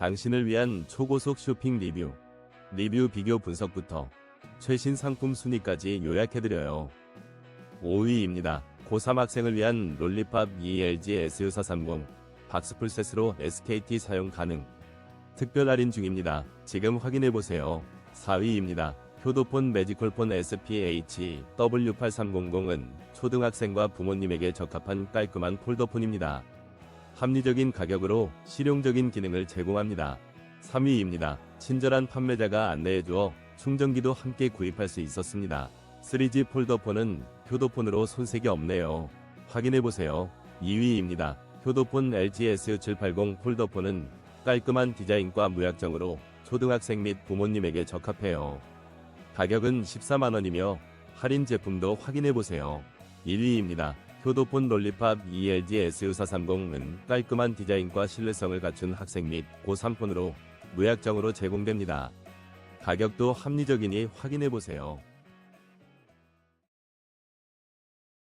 당신을 위한 초고속 쇼핑 리뷰, 리뷰 비교 분석부터 최신 상품 순위까지 요약해드려요. 5위입니다. 고3 학생을 위한 롤리팝 ELG SU430 박스풀셋으로 SKT 사용 가능. 특별 할인 중입니다. 지금 확인해보세요. 4위입니다. 효도폰 매지컬폰 SPH W8300은 초등학생과 부모님에게 적합한 깔끔한 폴더폰입니다. 합리적인 가격으로 실용적인 기능을 제공합니다. 3위입니다. 친절한 판매자가 안내해 주어 충전기도 함께 구입할 수 있었습니다. 3G 폴더폰은 효도폰으로 손색이 없네요. 확인해 보세요. 2위입니다. 효도폰 LG S780 폴더폰은 깔끔한 디자인과 무약정으로 초등학생 및 부모님에게 적합해요. 가격은 14만원이며 할인 제품도 확인해 보세요. 1위입니다. 효도폰 롤리팝 ELG SU430은 깔끔한 디자인과 신뢰성을 갖춘 학생 및 고3폰으로 무약정으로 제공됩니다. 가격도 합리적이니 확인해보세요.